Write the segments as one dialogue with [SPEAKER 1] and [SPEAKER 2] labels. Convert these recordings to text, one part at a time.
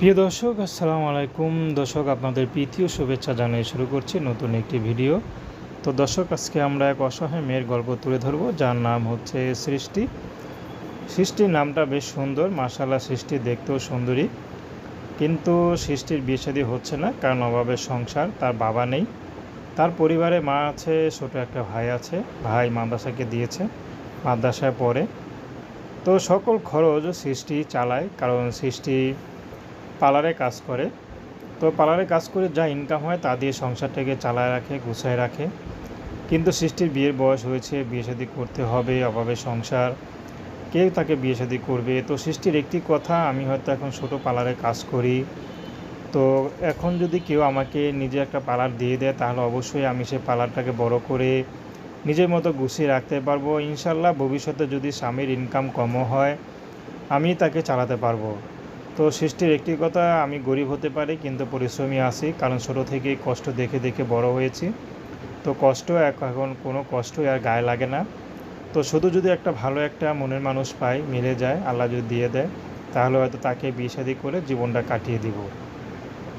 [SPEAKER 1] প্রিয় দর্শক, আসসালামু আলাইকুম। দর্শক, আপনাদের প্রীতীয় শুভেচ্ছা জানিয়ে শুরু করছি নতুন একটি ভিডিও। তো দর্শক, আজকে আমরা এক অসহায় মেয়ের গল্প তুলে ধরব, যার নাম হচ্ছে সৃষ্টি। সৃষ্টির নামটা বেশ সুন্দর মাশাল্লাহ সৃষ্টি দেখতেও সুন্দরী। কিন্তু সৃষ্টির বিয়ে হচ্ছে না, কারণ অভাবের সংসার, তার বাবা নেই। তার পরিবারে মা আছে, ছোট একটা ভাই আছে, ভাই মাদ্রাসাকে দিয়েছে, মাদ্রাসায় পড়ে। তো সকল খরচ সৃষ্টি চালায়, কারণ সৃষ্টি পার্লারে কাজ করে। তো পার্লারে কাজ করে যা ইনকাম হয় তা দিয়ে সংসারটাকে চালায় রাখে, গুছায় রাখে। কিন্তু সৃষ্টির বিয়ের বয়স হয়েছে, বিয়ে শাদী করতে হবে, অভাবে সংসার কে তাকে বিয়ে শাদী করবে। তো সৃষ্টির একটি কথা, আমি হয়তো এখন ছোট পার্লারে কাজ করি। তো এখন যদি কেউ আমাকে নিজে একটা পার্লার দিয়ে দেয়, তাহলে অবশ্যই আমি সে পার্লারটাকে বড় করে নিজের মতো গুছিয়ে রাখতে পারব। ইনশাল্লাহ ভবিষ্যতে যদি স্বামীর ইনকাম কমও হয়, আমি তাকে চালাতে পারব। তো সৃষ্টির একটি কথা, আমি গরিব হতে পারি, কিন্তু পরিশ্রমী আছি, কারণ ছোটো থেকেই কষ্ট দেখে দেখে বড় হয়েছি। তো কষ্ট এখন কোনো কষ্টই আর গায়ে লাগে না। তো শুধু যদি একটা ভালো একটা মনের মানুষ পাই, মিলে যায়, আল্লাহ যদি দিয়ে দেয়, তাহলে হয়তো তাকে বিয়ে করে জীবনটা কাটিয়ে দিব।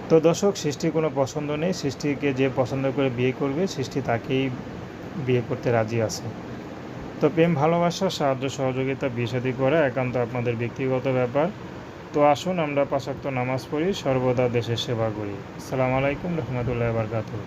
[SPEAKER 1] তো দর্শক, সৃষ্টির কোনো পছন্দ নেই, সৃষ্টিকে যে পছন্দ করে বিয়ে করবে, সৃষ্টি তাকেই বিয়ে করতে রাজি আছে। তো প্রেম, ভালোবাসা, সাহায্য, সহযোগিতা, বিয়ে শাদী করা একান্ত আপনাদের ব্যক্তিগত ব্যাপার। তো আসুন আমরা পাশাক্ত নামাজ পড়ি সর্বদা দেশের সেবা করি। আসসালামু আলাইকুম রহমতুল্লাহ বারকাতুহ।